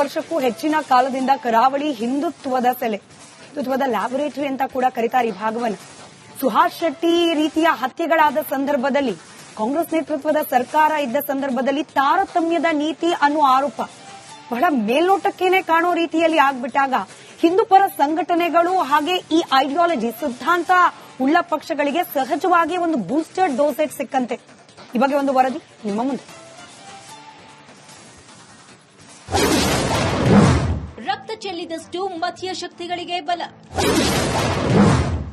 ವರ್ಷಕ್ಕೂ ಹೆಚ್ಚಿನ ಕಾಲದಿಂದ ಕರಾವಳಿ ಹಿಂದುತ್ವದ ಸೆಲೆ, ಹಿಂದುತ್ವದ ಲ್ಯಾಬೊರೇಟರಿ ಅಂತ ಕೂಡ ಕರೀತಾರೆ ಈ ಭಾಗವನ್ನ. ಸುಹಾಸ್ ಶೆಟ್ಟಿ ರೀತಿಯ ಹತ್ಯೆಗಳಾದ ಸಂದರ್ಭದಲ್ಲಿ, ಕಾಂಗ್ರೆಸ್ ನೇತೃತ್ವದ ಸರ್ಕಾರ ಇದ್ದ ಸಂದರ್ಭದಲ್ಲಿ ತಾರತಮ್ಯದ ನೀತಿ ಅನ್ನುವ ಆರೋಪ. ಬಹಳ ಮೇಲ್ನೋಟಕ್ಕೇನೆ ಕಾಣೋ ರೀತಿಯಲ್ಲಿ ಆಗ್ಬಿಟ್ಟಾಗ ಹಿಂದೂಪರ ಸಂಘಟನೆಗಳು ಹಾಗೆ ಈ ಐಡಿಯಾಲಜಿ ಸಿದ್ಧಾಂತ ಉಳ್ಳ ಪಕ್ಷಗಳಿಗೆ ಸಹಜವಾಗಿ ಒಂದು ಬೂಸ್ಟರ್ ಡೋಸೆಟ್ ಸಿಕ್ಕಂತೆ. ಈ ಬಗ್ಗೆ ಒಂದು ವರದಿ ನಿಮ್ಮ ಮುಂದೆ. ಚೆಲ್ಲಿದಷ್ಟು ಮಧ್ಯ ಶಕ್ತಿಗಳಿಗೆ ಬಲ.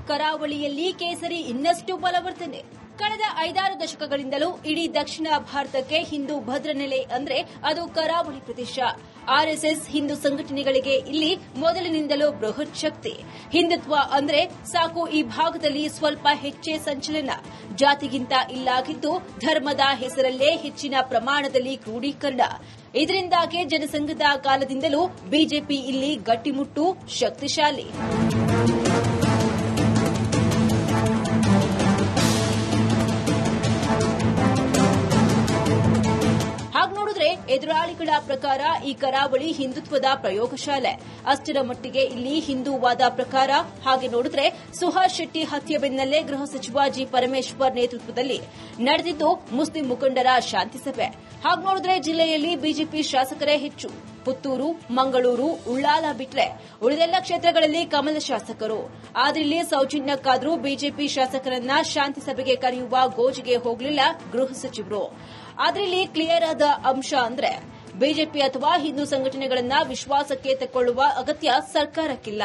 ಕರಾವಳಿಯಲ್ಲಿ ಕೇಸರಿ ಇನ್ನಷ್ಟು ಬಲವರ್ತನೆ ಕಳೆದ ಐದಾರು ದಶಕಗಳಿಂದಲೂ ಇಡೀ ದಕ್ಷಿಣ ಭಾರತಕ್ಕೆ ಹಿಂದೂ ಭದ್ರ ನೆಲೆ ಅಂದ್ರೆ ಅದು ಕರಾವಳಿ ಪ್ರದೇಶ. ಆರ್ಎಸ್ಎಸ್ ಹಿಂದೂ ಸಂಘಟನೆಗಳಿಗೆ ಇಲ್ಲಿ ಮೊದಲಿನಿಂದಲೂ ಬೃಹತ್ ಶಕ್ತಿ. ಹಿಂದುತ್ವ ಅಂದ್ರೆ ಸಾಕು ಈ ಭಾಗದಲ್ಲಿ ಸ್ವಲ್ಪ ಹೆಚ್ಚೇ ಸಂಚಲನ. ಜಾತಿಗಿಂತ ಇಲ್ಲಾಗಿದ್ದು ಧರ್ಮದ ಹೆಸರಲ್ಲೇ ಹೆಚ್ಚಿನ ಪ್ರಮಾಣದಲ್ಲಿ ಕ್ರೋಢೀಕರಣ ಇದರಿಂದಾಗಿ ಜನಸಂಘದ ಕಾಲದಿಂದಲೂ ಬಿಜೆಪಿ ಇಲ್ಲಿ ಗಟ್ಟಿಮುಟ್ಟು, ಶಕ್ತಿಶಾಲಿ. ಎದುರಾಳಿಗಳ ಪ್ರಕಾರ ಈ ಕರಾವಳಿ ಹಿಂದುತ್ವದ ಪ್ರಯೋಗಶಾಲೆ. ಅಷ್ಟರ ಮಟ್ಟಿಗೆ ಇಲ್ಲಿ ಹಿಂದೂವಾದ ಪ್ರಕಾರ, ಹಾಗೆ ನೋಡಿದ್ರೆ ಸುಹಾಸ್ ಶೆಟ್ಟಿ ಹತ್ಯೆ ಬೆನ್ನಲ್ಲೇ ಗೃಹ ಸಚಿವ ಜಿ. ಪರಮೇಶ್ವರ್ ನೇತೃತ್ವದಲ್ಲಿ ನಡೆದಿದ್ದು ಮುಸ್ಲಿಂ ಮುಖಂಡರ ಶಾಂತಿ ಸಭೆ. ಹಾಗೆ ನೋಡಿದ್ರೆ ಜಿಲ್ಲೆಯಲ್ಲಿ ಬಿಜೆಪಿ ಶಾಸಕರೇ ಹೆಚ್ಚು. ಪುತ್ತೂರು, ಮಂಗಳೂರು, ಉಳ್ಳಾಲ ಬಿಟ್ರೆ ಉಳಿದೆಲ್ಲ ಕ್ಷೇತ್ರಗಳಲ್ಲಿ ಕಮಲ ಶಾಸಕರು. ಆದ್ರೆ ಇಲ್ಲಿ ಸೌಜನ್ಯಕ್ಕಾದ್ರೂ ಬಿಜೆಪಿ ಶಾಸಕರನ್ನ ಶಾಂತಿ ಸಭೆಗೆ ಕರೆಯುವ ಗೋಜಿಗೆ ಹೋಗಲಿಲ್ಲ ಗೃಹ ಸಚಿವರು. ಆದ್ರೆ ಇಲ್ಲಿ ಕ್ಲಿಯರ್ ಆದ ಅಂಶ ಅಂದ್ರೆ ಬಿಜೆಪಿ ಅಥವಾ ಹಿಂದೂ ಸಂಘಟನೆಗಳನ್ನ ವಿಶ್ವಾಸಕ್ಕೆ ತೆಕ್ಕೊಳ್ಳುವ ಅಗತ್ಯ ಸರ್ಕಾರಕ್ಕಿಲ್ಲ.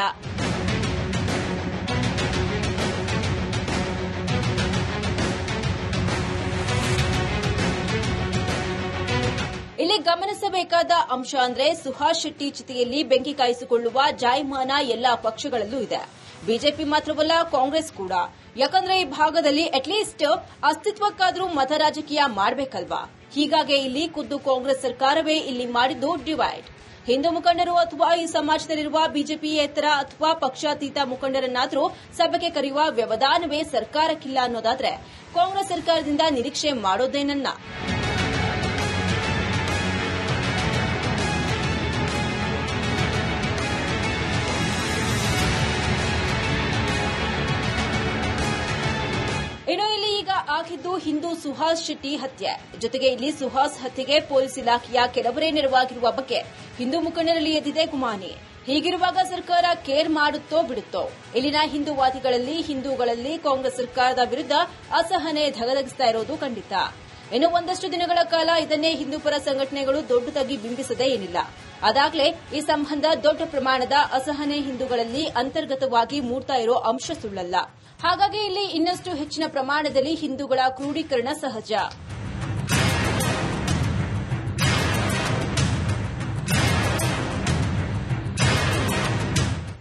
ಇಲ್ಲಿ ಗಮನಿಸಬೇಕಾದ ಅಂಶ ಅಂದ್ರೆ ಸುಹಾಸ್ ಶೆಟ್ಟಿ ಚಿತೆಯಲ್ಲಿ ಬೆಂಕಿ ಕಾಯಿಸಿಕೊಳ್ಳುವ ಜಾಯಮಾನ ಎಲ್ಲಾ ಪಕ್ಷಗಳಲ್ಲೂ ಇದೆ. ಬಿಜೆಪಿ ಮಾತ್ರವಲ್ಲ, ಕಾಂಗ್ರೆಸ್ ಕೂಡ. ಯಾಕಂದ್ರೆ ಈ ಭಾಗದಲ್ಲಿ ಅಟ್ಲೀಸ್ಟ್ ಅಸ್ತಿತ್ವಕ್ಕಾದ್ರೂ ಮತ ರಾಜಕೀಯ ಮಾಡಬೇಕಲ್ವಾ? ಹೀಗಾಗಿ ಇಲ್ಲಿ ಖುದ್ದು ಕಾಂಗ್ರೆಸ್ ಸರ್ಕಾರವೇ ಇಲ್ಲಿ ಮಾಡಿದ್ದು ಡಿವೈಡ್. ಹಿಂದೂ ಮುಖಂಡರು ಅಥವಾ ಈ ಸಮಾಜದಲ್ಲಿರುವ ಬಿಜೆಪಿಯೇತರ ಅಥವಾ ಪಕ್ಷಾತೀತ ಮುಖಂಡರನ್ನಾದರೂ ಸಭೆಗೆ ಕರೆಯುವ ವ್ಯವಧಾನವೇ ಸರ್ಕಾರಕ್ಕಿಲ್ಲ ಅನ್ನೋದಾದ್ರೆ ಕಾಂಗ್ರೆಸ್ ಸರ್ಕಾರದಿಂದ ನಿರೀಕ್ಷೆ ಮಾಡೋದೇನನ್ನ ಆಗಿದ್ದು ಹಿಂದೂ ಸುಹಾಸ್ ಶೆಟ್ಟಿ ಹತ್ಯೆ. ಜೊತೆಗೆ ಇಲ್ಲಿ ಸುಹಾಸ್ ಹತ್ಯೆಗೆ ಪೊಲೀಸ್ ಇಲಾಖೆಯ ಕೆಲವರೇ ನೆರವಾಗಿರುವ ಬಗ್ಗೆ ಹಿಂದೂ ಮುಖಂಡರಲ್ಲಿ ಎದ್ದಿದೆ ಗುಮಾನಿ. ಹೀಗಿರುವಾಗ ಸರ್ಕಾರ ಕೇರ್ ಮಾಡುತ್ತೋ ಬಿಡುತ್ತೋ? ಇಲ್ಲಿನ ಹಿಂದೂವಾದಿಗಳಲ್ಲಿ, ಹಿಂದೂಗಳಲ್ಲಿ ಕಾಂಗ್ರೆಸ್ ಸರ್ಕಾರದ ವಿರುದ್ಧ ಅಸಹನೆ ಧಗಧಗಿಸ್ತಾ ಇರೋದು ಖಂಡಿತ. ಇನ್ನು ಒಂದಷ್ಟು ದಿನಗಳ ಕಾಲ ಇದನ್ನೇ ಹಿಂದೂಪರ ಸಂಘಟನೆಗಳು ದೊಡ್ಡದಾಗಿ ಬಿಂಬಿಸದೇ ಏನಿಲ್ಲ. ಅದಾಗಲೇ ಈ ಸಂಬಂಧ ದೊಡ್ಡ ಪ್ರಮಾಣದ ಅಸಹನೆ ಹಿಂದೂಗಳಲ್ಲಿ ಅಂತರ್ಗತವಾಗಿ ಮೂಡ್ತಾ ಇರೋ ಅಂಶ ಸುಳ್ಳಲ್ಲ. ಹಾಗಾಗಿ ಇಲ್ಲಿ ಇನ್ನಷ್ಟು ಹೆಚ್ಚಿನ ಪ್ರಮಾಣದಲ್ಲಿ ಹಿಂದೂಗಳ ಕ್ರೋಢೀಕರಣ ಸಹಜ.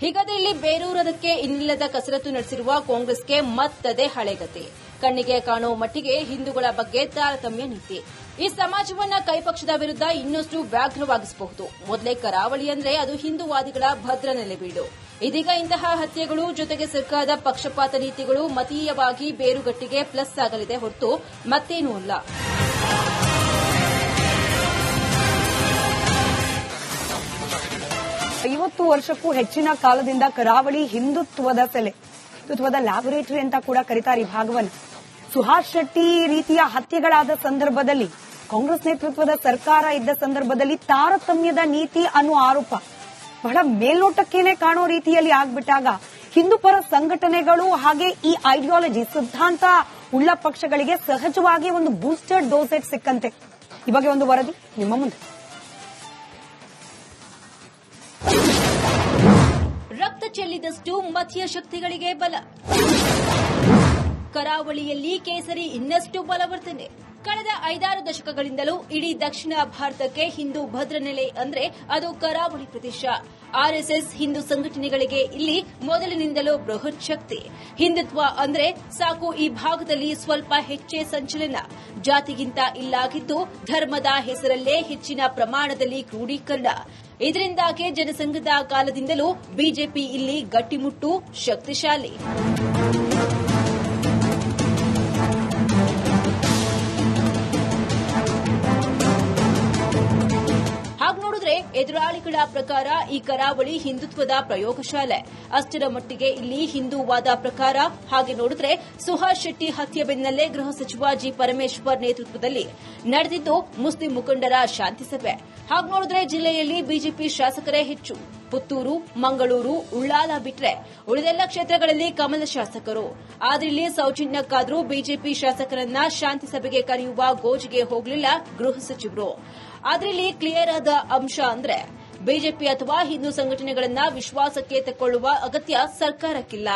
ಹೀಗಾದ್ರೆ ಇಲ್ಲಿ ಬೇರೂರದಕ್ಕೆ ಇನ್ನಿಲ್ಲದ ಕಸರತ್ತು ನಡೆಸಿರುವ ಕಾಂಗ್ರೆಸ್ಗೆ ಮತ್ತದೇ ಹಳೆಗತೆ. ಕಣ್ಣಿಗೆ ಕಾಣೋ ಮಟ್ಟಿಗೆ ಹಿಂದೂಗಳ ಬಗ್ಗೆ ತಾರತಮ್ಯ ನೀತಿ. ಈ ಸಮಾಜವನ್ನ ಕೈಪಕ್ಷದ ವಿರುದ್ಧ ಇನ್ನಷ್ಟು ವ್ಯಾಘ್ರವಾಗಿಸಬಹುದು. ಮೊದಲೇ ಕರಾವಳಿ ಅಂದ್ರೆ ಅದು ಹಿಂದೂವಾದಿಗಳ ಭದ್ರ ನೆಲೆಬೀಡು. ಇದೀಗ ಇಂತಹ ಹತ್ಯೆಗಳು ಜೊತೆಗೆ ಸರ್ಕಾರದ ಪಕ್ಷಪಾತ ನೀತಿಗಳು ಮತೀಯವಾಗಿ ಬೇರುಗಟ್ಟಿಗೆ ಪ್ಲಸ್ ಆಗಲಿದೆ ಹೊರತು ಮತ್ತೇನೂ ಅಲ್ಲ. ಐವತ್ತು ವರ್ಷಕ್ಕೂ ಹೆಚ್ಚಿನ ಕಾಲದಿಂದ ಕರಾವಳಿ ಹಿಂದುತ್ವದ ಸೆಲೆ, ಹಿಂದುತ್ವದ ಲ್ಯಾಬೊರೇಟರಿ ಅಂತ ಕೂಡ ಕರೀತಾರೆ ಈ ಭಾಗವನ್ನ. ಸುಹಾಸ್ ಶೆಟ್ಟಿ ರೀತಿಯ ಹತ್ಯೆಗಳಾದ ಸಂದರ್ಭದಲ್ಲಿ ಕಾಂಗ್ರೆಸ್ ನೇತೃತ್ವದ ಸರ್ಕಾರ ಇದ್ದ ಸಂದರ್ಭದಲ್ಲಿ ತಾರತಮ್ಯದ ನೀತಿ ಅನ್ನುವ ಆರೋಪ ಬಹಳ ಮೇಲ್ನೋಟಕ್ಕೇನೆ ಕಾಣೋ ರೀತಿಯಲ್ಲಿ ಆಗ್ಬಿಟ್ಟಾಗ ಹಿಂದೂಪರ ಸಂಘಟನೆಗಳು ಹಾಗೆ ಈ ಐಡಿಯಾಲಜಿ ಸಿದ್ಧಾಂತ ಉಳ್ಳ ಪಕ್ಷಗಳಿಗೆ ಸಹಜವಾಗಿ ಒಂದು ಬೂಸ್ಟರ್ ಡೋಸೇಜ್ ಸಿಕ್ಕಂತೆ. ಈ ಒಂದು ವರದಿ ನಿಮ್ಮ ಮುಂದೆ. ರಕ್ತ ಚೆಲ್ಲಿದಷ್ಟು ಮತೀಯ ಶಕ್ತಿಗಳಿಗೆ ಬಲ. ಕರಾವಳಿಯಲ್ಲಿ ಕೇಸರಿ ಇನ್ನಷ್ಟು ಬಲವರ್ತನೆ ಕಳೆದ ಐದಾರು ದಶಕಗಳಿಂದಲೂ ಇಡೀ ದಕ್ಷಿಣ ಭಾರತಕ್ಕೆ ಹಿಂದೂ ಭದ್ರ ನೆಲೆ ಅಂದ್ರೆ ಅದು ಕರಾವಳಿ ಪ್ರದೇಶ. ಆರ್ಎಸ್ಎಸ್ ಹಿಂದೂ ಸಂಘಟನೆಗಳಿಗೆ ಇಲ್ಲಿ ಮೊದಲಿನಿಂದಲೂ ಬೃಹತ್ ಶಕ್ತಿ. ಹಿಂದುತ್ವ ಅಂದ್ರೆ ಸಾಕು ಈ ಭಾಗದಲ್ಲಿ ಸ್ವಲ್ಪ ಹೆಚ್ಚೇ ಸಂಚಲನ. ಜಾತಿಗಿಂತ ಇಲ್ಲಾಗಿದ್ದು ಧರ್ಮದ ಹೆಸರಲ್ಲೇ ಹೆಚ್ಚಿನ ಪ್ರಮಾಣದಲ್ಲಿ ಕ್ರೋಢೀಕರಣ. ಇದರಿಂದಾಗಿ ಜನಸಂಘದ ಕಾಲದಿಂದಲೂ ಬಿಜೆಪಿ ಇಲ್ಲಿ ಗಟ್ಟಿಮುಟ್ಟು, ಶಕ್ತಿಶಾಲಿ. ಎದುರಾಳಿಗಳ ಪ್ರಕಾರ ಈ ಕರಾವಳಿ ಹಿಂದುತ್ವದ ಪ್ರಯೋಗಶಾಲೆ. ಅಷ್ಟರ ಮಟ್ಟಿಗೆ ಇಲ್ಲಿ ಹಿಂದೂವಾದ ಪ್ರಕಾರ, ಹಾಗೆ ನೋಡಿದ್ರೆ ಸುಹಾಸ್ ಶೆಟ್ಟಿ ಹತ್ಯೆ ಬೆನ್ನಲ್ಲೇ ಗೃಹ ಸಚಿವ ಜಿ ಪರಮೇಶ್ವರ್ ನೇತೃತ್ವದಲ್ಲಿ ನಡೆದಿದ್ದು ಮುಸ್ಲಿಂ ಮುಖಂಡರ ಶಾಂತಿ ಸಭೆ. ಹಾಗೆ ನೋಡಿದ್ರೆ ಜಿಲ್ಲೆಯಲ್ಲಿ ಬಿಜೆಪಿ ಶಾಸಕರೇ ಹೆಚ್ಚು. ಪುತ್ತೂರು, ಮಂಗಳೂರು, ಉಳ್ಳಾಲ ಬಿಟ್ರೆ ಉಳಿದೆಲ್ಲ ಕ್ಷೇತ್ರಗಳಲ್ಲಿ ಕಮಲ ಶಾಸಕರು. ಆದ್ರೆ ಇಲ್ಲಿ ಸೌಜನ್ಯಕ್ಕಾದ್ರೂ ಬಿಜೆಪಿ ಶಾಸಕರನ್ನ ಶಾಂತಿ ಸಭೆಗೆ ಕರೆಯುವ ಗೋಜಿಗೆ ಹೋಗಲಿಲ್ಲ ಗೃಹ ಸಚಿವರು. ಆದ್ರೆ ಇಲ್ಲಿ ಕ್ಲಿಯರ್ ಆದ ಅಂಶ ಅಂದ್ರೆ ಬಿಜೆಪಿ ಅಥವಾ ಹಿಂದೂ ಸಂಘಟನೆಗಳನ್ನ ವಿಶ್ವಾಸಕ್ಕೆ ತೆಕ್ಕೊಳ್ಳುವ ಅಗತ್ಯ ಸರ್ಕಾರಕ್ಕಿಲ್ಲ.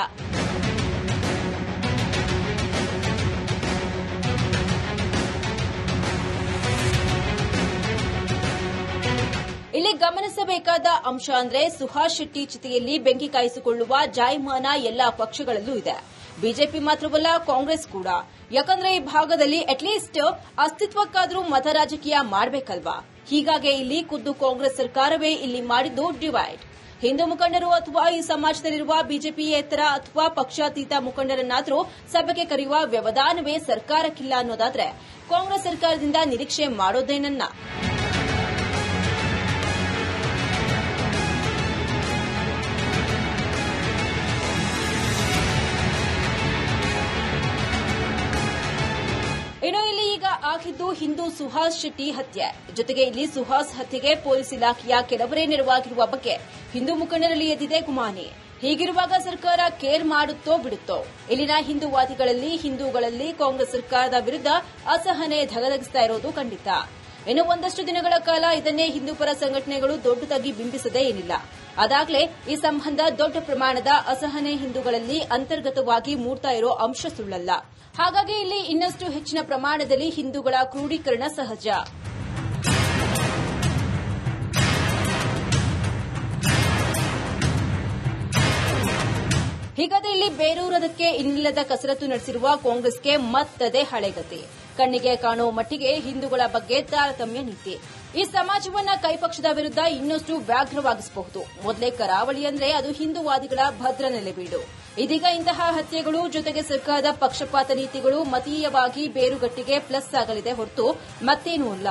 ಇಲ್ಲಿ ಗಮನಿಸಬೇಕಾದ ಅಂಶ ಅಂದ್ರೆ ಸುಹಾಸ್ ಶೆಟ್ಟಿ ಚಿತೆಯಲ್ಲಿ ಬೆಂಕಿ ಕಾಯಿಸಿಕೊಳ್ಳುವ ಜಾಯಮಾನ ಎಲ್ಲಾ ಪಕ್ಷಗಳಲ್ಲೂ ಇದೆ. ಬಿಜೆಪಿ ಮಾತ್ರವಲ್ಲ, ಕಾಂಗ್ರೆಸ್ ಕೂಡ. ಯಾಕಂದ್ರೆ ಈ ಭಾಗದಲ್ಲಿ ಅಟ್ಲೀಸ್ಟ್ ಅಸ್ತಿತ್ವಕ್ಕಾದರೂ ಮತ ರಾಜಕೀಯ ಮಾಡಬೇಕಲ್ವಾ? ಹೀಗಾಗಿ ಇಲ್ಲಿ ಖುದ್ದು ಕಾಂಗ್ರೆಸ್ ಸರ್ಕಾರವೇ ಇಲ್ಲಿ ಮಾಡಿದ್ದು ಡಿವೈಡ್. ಹಿಂದೂ ಮುಖಂಡರು ಅಥವಾ ಈ ಸಮಾಜದಲ್ಲಿರುವ ಬಿಜೆಪಿಯೇತರ ಅಥವಾ ಪಕ್ಷಾತೀತ ಮುಖಂಡರನ್ನಾದರೂ ಸಭೆಗೆ ಕರೆಯುವ ವ್ಯವಧಾನವೇ ಸರ್ಕಾರಕ್ಕಿಲ್ಲ ಅನ್ನೋದಾದ್ರೆ ಕಾಂಗ್ರೆಸ್ ಸರ್ಕಾರದಿಂದ ನಿರೀಕ್ಷೆ ಮಾಡೋದೇನನ್ನ ಆಗಿದ್ದು ಹಿಂದೂ ಸುಹಾಸ್ ಶೆಟ್ಟಿ ಹತ್ಯೆ. ಜೊತೆಗೆ ಇಲ್ಲಿ ಸುಹಾಸ್ ಹತ್ಯೆಗೆ ಪೊಲೀಸ್ ಇಲಾಖೆಯ ಕೆಲವರೇ ನೆರವಾಗಿರುವ ಬಗ್ಗೆ ಹಿಂದೂ ಮುಖಂಡರಲ್ಲಿ ಎದ್ದಿದೆ ಗುಮಾನಿ. ಹೀಗಿರುವಾಗ ಸರ್ಕಾರ ಕೇರ್ ಮಾಡುತ್ತೋ ಬಿಡುತ್ತೋ? ಇಲ್ಲಿನ ಹಿಂದೂವಾದಿಗಳಲ್ಲಿ, ಹಿಂದೂಗಳಲ್ಲಿ ಕಾಂಗ್ರೆಸ್ ಸರ್ಕಾರದ ವಿರುದ್ಧ ಅಸಹನೆ ಧಗಧಗಿಸ್ತಾ ಇರೋದು ಖಂಡಿತ. ಇನ್ನು ಒಂದಷ್ಟು ದಿನಗಳ ಕಾಲ ಇದನ್ನೇ ಹಿಂದೂಪರ ಸಂಘಟನೆಗಳು ದೊಡ್ಡದಾಗಿ ಬಿಂಬಿಸದೇ ಏನಿಲ್ಲ. ಅದಾಗಲೇ ಈ ಸಂಬಂಧ ದೊಡ್ಡ ಪ್ರಮಾಣದ ಅಸಹನೆ ಹಿಂದೂಗಳಲ್ಲಿ ಅಂತರ್ಗತವಾಗಿ ಮೂಡ್ತಾ ಇರೋ ಅಂಶ ಸುಳ್ಳಲ್ಲ. ಹಾಗಾಗಿ ಇಲ್ಲಿ ಇನ್ನಷ್ಟು ಹೆಚ್ಚಿನ ಪ್ರಮಾಣದಲ್ಲಿ ಹಿಂದೂಗಳ ಕ್ರೋಢೀಕರಣ ಸಹಜ. ಹೀಗಾದ್ರೆ ಇಲ್ಲಿ ಬೇರೂರದಕ್ಕೆ ಇನ್ನಿಲ್ಲದ ಕಸರತ್ತು ನಡೆಸಿರುವ ಕಾಂಗ್ರೆಸ್ಗೆ ಮತ್ತದೆ ಹಳೆಗತಿ. ಕಣ್ಣಿಗೆ ಕಾಣುವ ಮಟ್ಟಿಗೆ ಹಿಂದೂಗಳ ಬಗ್ಗೆ ತಾರತಮ್ಯ ನೀತಿ. ಈ ಸಮಾಜವನ್ನ ಕೈಪಕ್ಷದ ವಿರುದ್ಧ ಇನ್ನಷ್ಟು ವ್ಯಾಘ್ರವಾಗಿಸಬಹುದು. ಮೊದಲೇ ಕರಾವಳಿ ಅಂದ್ರೆ ಅದು ಹಿಂದೂವಾದಿಗಳ ಭದ್ರ ನೆಲೆಬೀಡು. ಇದೀಗ ಇಂತಹ ಹತ್ಯೆಗಳು ಜೊತೆಗೆ ಸರ್ಕಾರದ ಪಕ್ಷಪಾತ ನೀತಿಗಳು ಮತೀಯವಾಗಿ ಬೇರುಗಟ್ಟಿಗೆ ಪ್ಲಸ್ ಆಗಲಿದೆ ಹೊರತು ಮತ್ತೇನೂ ಅಲ್ಲ.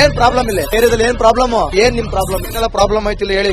ಏನ್ ಪ್ರಾಬ್ಲಮ್ ಇಲ್ಲ? ಏರಿಯಾದಲ್ಲಿ ಏನ್ ಪ್ರಾಬ್ಲಮ್ ಏನ್ ನಿಮ್ ಪ್ರಾಬ್ಲಮ್ ಏನೆಲ್ಲ ಪ್ರಾಬ್ಲಮ್ ಆಯ್ತಿಲ್ಲ ಹೇಳಿ.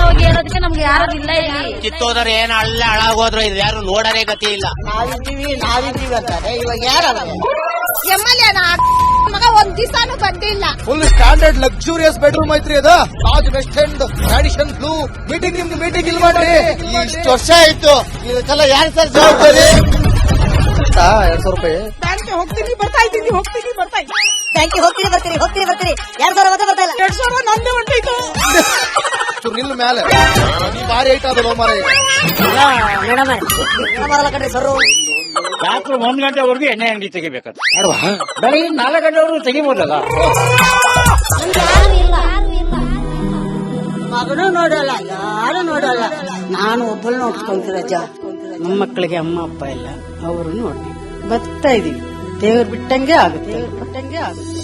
ಹತ್ರ ಹೋಗಿ ಹೇಳೋದಕ್ಕೆ ನಮ್ಗೆ ಯಾರು ಇಲ್ಲ ಇಲ್ಲಿ. ಕಿತ್ತೋದ್ರೆ ಏನ್ ಅಲ್ಲ ಹಾಳಾಗೋದ್ರು ಇದು ಯಾರು ನೋಡರೇ ಗತಿ ಇಲ್ಲ. ನಾವಿದ್ದೀವಿ ನಾವಿದ್ದೀವಿ ಅಂತಾರೆ. ಇವಾಗ ಯಾರು ಎಂ ಎಲ್ ಎನ ಮಗ ಒಂದ್ ದಿವಸನೂ ಬಂದಿಲ್ಲ ಫುಲ್ ಸ್ಟ್ಯಾಂಡರ್ಡ್ ಲಕ್ಸುರಿಯಸ್ ಬೆಡ್ರೂಮ್ ಐತ್ರಿ ಅದು. Taj west end tradition blue meeting ನಿಮ್ದು ಮೀಟಿಂಗ್ ಇಲ್ಲಿ ಮಾಡ್ರಿ. ಇಷ್ಟು ವರ್ಷ ಆಯ್ತು. ಇದಕ್ಕೆಲ್ಲ ಯಾರ ಸರ್ ಜವಾಬ್ದಾರಿ? ಎರಡ್ ಸಾವಿರ ರೂಪಾಯಿ. ಬ್ಯಾಂಕ್ಗೆ ಹೋಗ್ತೀನಿ ಬರ್ತಾ ಇದ್ದೀನಿ ಹೋಗ್ತೀನಿ ಬರ್ತಾ ಇದ್ದೀನಿ ಬ್ಯಾಂಕಿಗೆ ಹೋಗ್ತೀರಿ ಬರ್ತೀರಿ ಹೋಗ್ತೀನಿ ಬರ್ತೀರಿ. ಎರಡ್ ಸಾವಿರ ಮತ್ತೆ ಬರ್ತಾ ಇಲ್ಲ. ಎರಡ್ ಸಾವಿರ ನಂದೇ ಹೊಂಟೋಯ್ತು ಚೂರ್ ನಿಲ್ಲು ಮೇಲೆ. ನೀ ಭಾರಿ ಐಟ್ ಅದು ಮಾರ. ಮೇಡಮ್ ಬರಲ್ಲ ಕಣ್ರಿ ಸರ್ ರಾತ್ರಿ ಒಂದ್ ಗಂಟೆವರೆಗೂ ಎಣ್ಣೆ ಅಂಗಡಿ ತೆಗಿಬೇಕಂತ. ಬೆಳಗ್ಗೆ ನಾಲ್ಕು ಗಂಟೆವರೆಗೂ ತೆಗಿಬೋದಲ್ಲ? ಮಗನೂ ನೋಡಲ್ಲ ಯಾರು ನೋಡಲ್ಲ. ನಾನು ಒಬ್ಬಳು ನೋಡ್ಕೊಂತೀನಿ ಅಜ್ಜ ನಮ್ಮ ಮಕ್ಕಳಿಗೆ ಅಮ್ಮ ಅಪ್ಪ ಇಲ್ಲ. ಅವರು ನೋಡಿ ಬರ್ತಾ ಇದೀವಿ. ದೇವ್ರು ಬಿಟ್ಟಂಗೆ ಆಗುತ್ತೆ ದೇವ್ರು ಬಿಟ್ಟಂಗೆ ಆಗುತ್ತೆ.